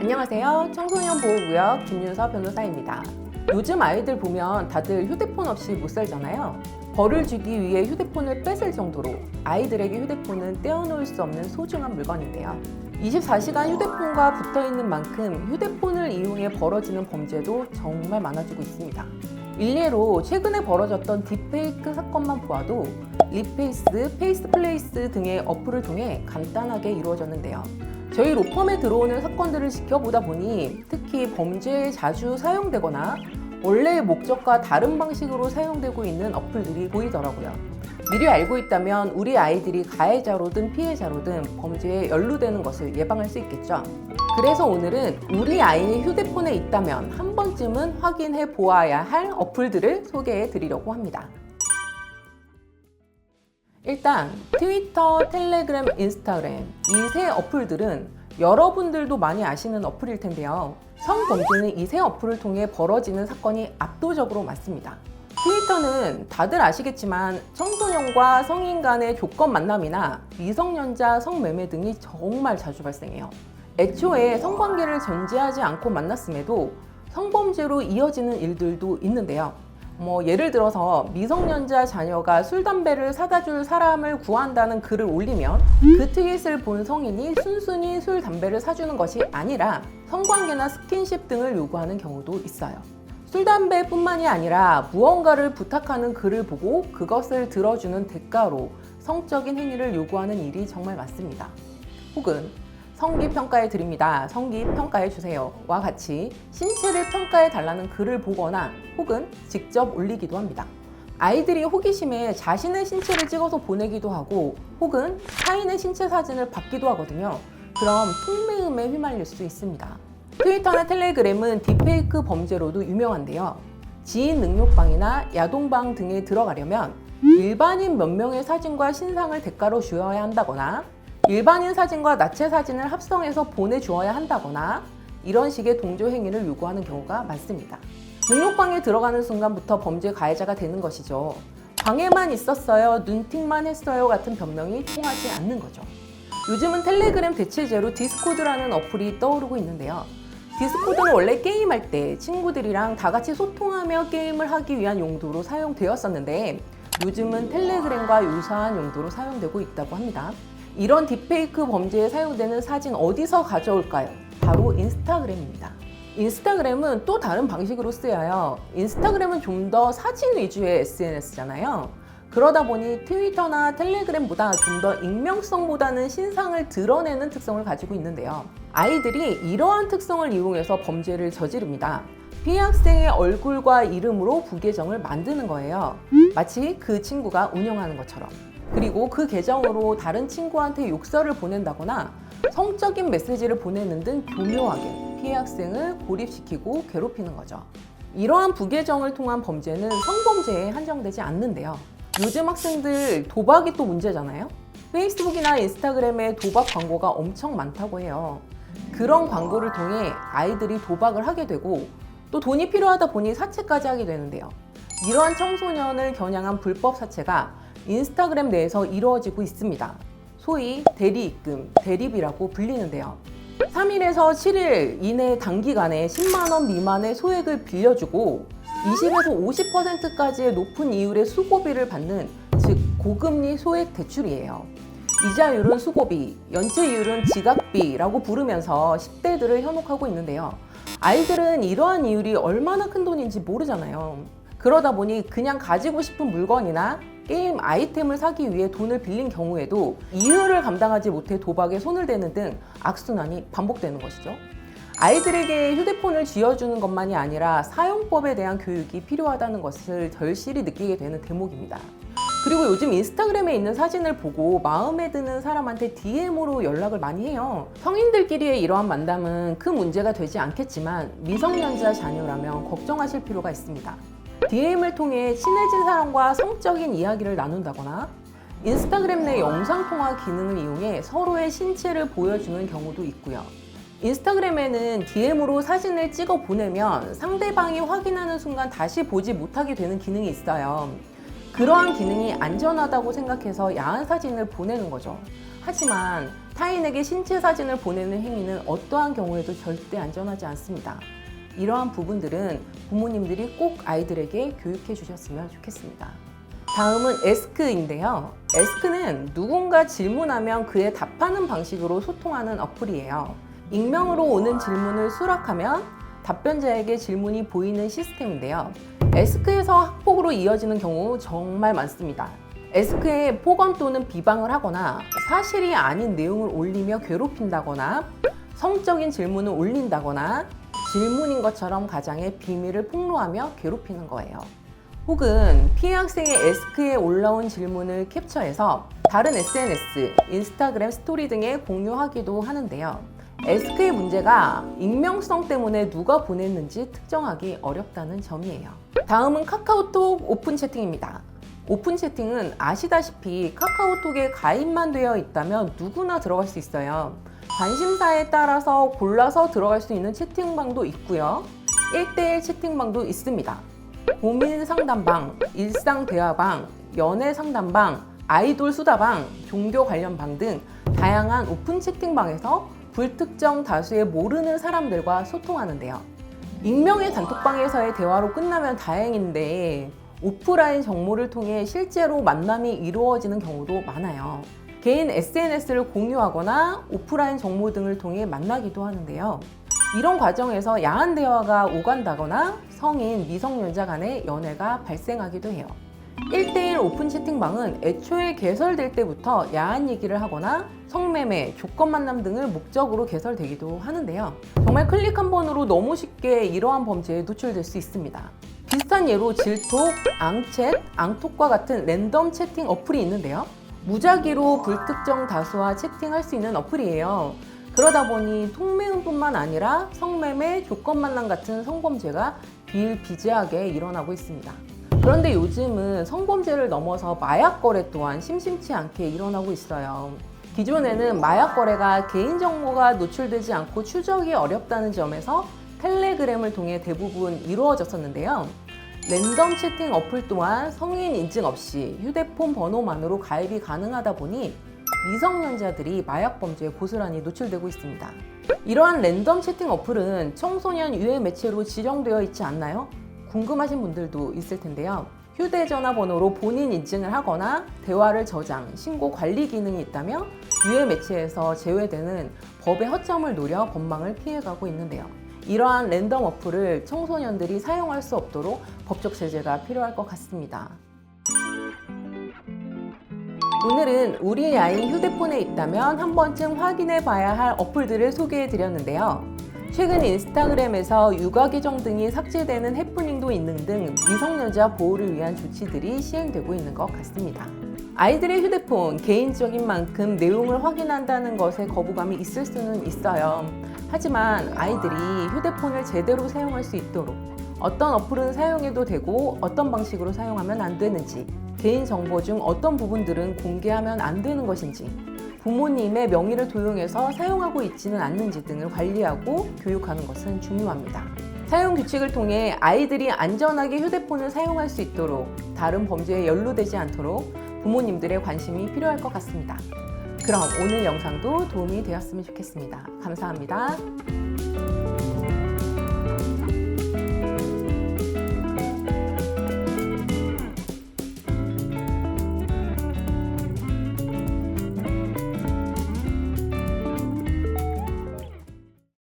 안녕하세요. 청소년 보호구역 김윤서 변호사입니다. 요즘 아이들 보면 다들 휴대폰 없이 못 살잖아요. 벌을 주기 위해 휴대폰을 뺏을 정도로 아이들에게 휴대폰은 떼어놓을 수 없는 소중한 물건인데요. 24시간 휴대폰과 붙어 있는 만큼 휴대폰을 이용해 벌어지는 범죄도 정말 많아지고 있습니다. 일례로 최근에 벌어졌던 딥페이크 사건만 보아도 리페이스, 페이스플레이스 등의 어플을 통해 간단하게 이루어졌는데요. 저희 로펌에 들어오는 사건들을 지켜보다 보니 특히 범죄에 자주 사용되거나 원래의 목적과 다른 방식으로 사용되고 있는 어플들이 보이더라고요. 미리 알고 있다면 우리 아이들이 가해자로든 피해자로든 범죄에 연루되는 것을 예방할 수 있겠죠. 그래서 오늘은 우리 아이의 휴대폰에 있다면 한 번쯤은 확인해 보아야 할 어플들을 소개해 드리려고 합니다. 일단 트위터, 텔레그램, 인스타그램 이 세 어플들은 여러분들도 많이 아시는 어플일 텐데요. 성범죄는 이 세 어플을 통해 벌어지는 사건이 압도적으로 많습니다. 트위터는 다들 아시겠지만 청소년과 성인 간의 조건 만남이나 미성년자 성매매 등이 정말 자주 발생해요. 애초에 성관계를 전제하지 않고 만났음에도 성범죄로 이어지는 일들도 있는데요. 뭐 예를 들어서 미성년자 자녀가 술 담배를 사다 줄 사람을 구한다는 글을 올리면 그 트윗을 본 성인이 순순히 술 담배를 사주는 것이 아니라 성관계나 스킨십 등을 요구하는 경우도 있어요. 술 담배뿐만이 아니라 무언가를 부탁하는 글을 보고 그것을 들어주는 대가로 성적인 행위를 요구하는 일이 정말 많습니다. 혹은 성기 평가해 드립니다. 성기 평가해 주세요.와 같이 신체를 평가해 달라는 글을 보거나 혹은 직접 올리기도 합니다. 아이들이 호기심에 자신의 신체를 찍어서 보내기도 하고 혹은 타인의 신체 사진을 받기도 하거든요. 그럼 통매음에 휘말릴 수 있습니다. 트위터나 텔레그램은 딥페이크 범죄로도 유명한데요. 지인 능력방이나 야동방 등에 들어가려면 일반인 몇 명의 사진과 신상을 대가로 주어야 한다거나 일반인 사진과 나체 사진을 합성해서 보내주어야 한다거나 이런 식의 동조 행위를 요구하는 경우가 많습니다. 능력방에 들어가는 순간부터 범죄 가해자가 되는 것이죠. 방에만 있었어요, 눈팅만 했어요 같은 변명이 통하지 않는 거죠. 요즘은 텔레그램 대체제로 디스코드라는 어플이 떠오르고 있는데요. 디스코드는 원래 게임할 때 친구들이랑 다 같이 소통하며 게임을 하기 위한 용도로 사용되었었는데 요즘은 텔레그램과 유사한 용도로 사용되고 있다고 합니다. 이런 딥페이크 범죄에 사용되는 사진 어디서 가져올까요? 바로 인스타그램입니다. 인스타그램은 또 다른 방식으로 쓰여요. 인스타그램은 좀 더 사진 위주의 SNS잖아요. 그러다 보니 트위터나 텔레그램보다 좀 더 익명성보다는 신상을 드러내는 특성을 가지고 있는데요. 아이들이 이러한 특성을 이용해서 범죄를 저지릅니다. 피해 학생의 얼굴과 이름으로 부계정을 만드는 거예요. 마치 그 친구가 운영하는 것처럼. 그리고 그 계정으로 다른 친구한테 욕설을 보낸다거나 성적인 메시지를 보내는 등 교묘하게 피해 학생을 고립시키고 괴롭히는 거죠. 이러한 부계정을 통한 범죄는 성범죄에 한정되지 않는데요. 요즘 학생들 도박이 또 문제잖아요. 페이스북이나 인스타그램에 도박 광고가 엄청 많다고 해요. 그런 광고를 통해 아이들이 도박을 하게 되고 또 돈이 필요하다 보니 사채까지 하게 되는데요. 이러한 청소년을 겨냥한 불법 사채가 인스타그램 내에서 이루어지고 있습니다. 소위 대리 입금, 대리비라고 불리는데요. 3일에서 7일 이내 단기간에 10만 원 미만의 소액을 빌려주고 20에서 50%까지의 높은 이율의 수고비를 받는 즉 고금리 소액 대출이에요. 이자율은 수고비, 연체율은 지각비라고 부르면서 10대들을 현혹하고 있는데요. 아이들은 이러한 이율이 얼마나 큰 돈인지 모르잖아요. 그러다 보니 그냥 가지고 싶은 물건이나 게임 아이템을 사기 위해 돈을 빌린 경우에도 이율을 감당하지 못해 도박에 손을 대는 등 악순환이 반복되는 것이죠. 아이들에게 휴대폰을 쥐어주는 것만이 아니라 사용법에 대한 교육이 필요하다는 것을 절실히 느끼게 되는 대목입니다. 그리고 요즘 인스타그램에 있는 사진을 보고 마음에 드는 사람한테 DM으로 연락을 많이 해요. 성인들끼리의 이러한 만남은 큰 문제가 되지 않겠지만 미성년자 자녀라면 걱정하실 필요가 있습니다. DM을 통해 친해진 사람과 성적인 이야기를 나눈다거나 인스타그램 내 영상통화 기능을 이용해 서로의 신체를 보여주는 경우도 있고요. 인스타그램에는 DM으로 사진을 찍어 보내면 상대방이 확인하는 순간 다시 보지 못하게 되는 기능이 있어요. 그러한 기능이 안전하다고 생각해서 야한 사진을 보내는 거죠. 하지만 타인에게 신체 사진을 보내는 행위는 어떠한 경우에도 절대 안전하지 않습니다. 이러한 부분들은 부모님들이 꼭 아이들에게 교육해 주셨으면 좋겠습니다. 다음은 에스크인데요. 에스크는 누군가 질문하면 그에 답하는 방식으로 소통하는 어플이에요. 익명으로 오는 질문을 수락하면 답변자에게 질문이 보이는 시스템인데요. 에스크에서 학폭으로 이어지는 경우 정말 많습니다. 에스크에 폭언 또는 비방을 하거나 사실이 아닌 내용을 올리며 괴롭힌다거나 성적인 질문을 올린다거나 질문인 것처럼 가장의 비밀을 폭로하며 괴롭히는 거예요. 혹은 피해 학생의 에스크에 올라온 질문을 캡처해서 다른 SNS, 인스타그램 스토리 등에 공유하기도 하는데요. 에스크의 문제가 익명성 때문에 누가 보냈는지 특정하기 어렵다는 점이에요. 다음은 카카오톡 오픈 채팅입니다. 오픈 채팅은 아시다시피 카카오톡에 가입만 되어 있다면 누구나 들어갈 수 있어요. 관심사에 따라서 골라서 들어갈 수 있는 채팅방도 있고요. 1대1 채팅방도 있습니다. 고민 상담방, 일상 대화방, 연애 상담방, 아이돌 수다방, 종교 관련 방 등 다양한 오픈 채팅방에서 불특정 다수의 모르는 사람들과 소통하는데요. 익명의 단톡방에서의 대화로 끝나면 다행인데 오프라인 정모를 통해 실제로 만남이 이루어지는 경우도 많아요. 개인 SNS를 공유하거나 오프라인 정모 등을 통해 만나기도 하는데요. 이런 과정에서 야한 대화가 오간다거나 성인, 미성년자 간의 연애가 발생하기도 해요. 1대1 오픈 채팅방은 애초에 개설될 때부터 야한 얘기를 하거나 성매매, 조건 만남 등을 목적으로 개설되기도 하는데요. 정말 클릭 한 번으로 너무 쉽게 이러한 범죄에 노출될 수 있습니다. 비슷한 예로 질톡, 앙챗, 앙톡과 같은 랜덤 채팅 어플이 있는데요. 무작위로 불특정 다수와 채팅할 수 있는 어플이에요. 그러다 보니 통매음뿐만 아니라 성매매, 조건 만남 같은 성범죄가 비일비재하게 일어나고 있습니다. 그런데 요즘은 성범죄를 넘어서 마약 거래 또한 심심치 않게 일어나고 있어요. 기존에는 마약 거래가 개인정보가 노출되지 않고 추적이 어렵다는 점에서 텔레그램을 통해 대부분 이루어졌었는데요. 랜덤 채팅 어플 또한 성인 인증 없이 휴대폰 번호만으로 가입이 가능하다 보니 미성년자들이 마약 범죄에 고스란히 노출되고 있습니다. 이러한 랜덤 채팅 어플은 청소년 유해 매체로 지정되어 있지 않나요? 궁금하신 분들도 있을 텐데요. 휴대전화 번호로 본인 인증을 하거나 대화를 저장, 신고 관리 기능이 있다며 유해 매체에서 제외되는 법의 허점을 노려 법망을 피해가고 있는데요. 이러한 랜덤 어플을 청소년들이 사용할 수 없도록 법적 제재가 필요할 것 같습니다. 오늘은 우리 아이 휴대폰에 있다면 한 번쯤 확인해 봐야 할 어플들을 소개해 드렸는데요. 최근 인스타그램에서 육아 계정 등이 삭제되는 해프닝도 있는 등 미성년자 보호를 위한 조치들이 시행되고 있는 것 같습니다. 아이들의 휴대폰 개인적인 만큼 내용을 확인한다는 것에 거부감이 있을 수는 있어요. 하지만 아이들이 휴대폰을 제대로 사용할 수 있도록 어떤 어플은 사용해도 되고 어떤 방식으로 사용하면 안 되는지 개인 정보 중 어떤 부분들은 공개하면 안 되는 것인지 부모님의 명의를 도용해서 사용하고 있지는 않는지 등을 관리하고 교육하는 것은 중요합니다. 사용 규칙을 통해 아이들이 안전하게 휴대폰을 사용할 수 있도록 다른 범죄에 연루되지 않도록 부모님들의 관심이 필요할 것 같습니다. 그럼 오늘 영상도 도움이 되었으면 좋겠습니다. 감사합니다.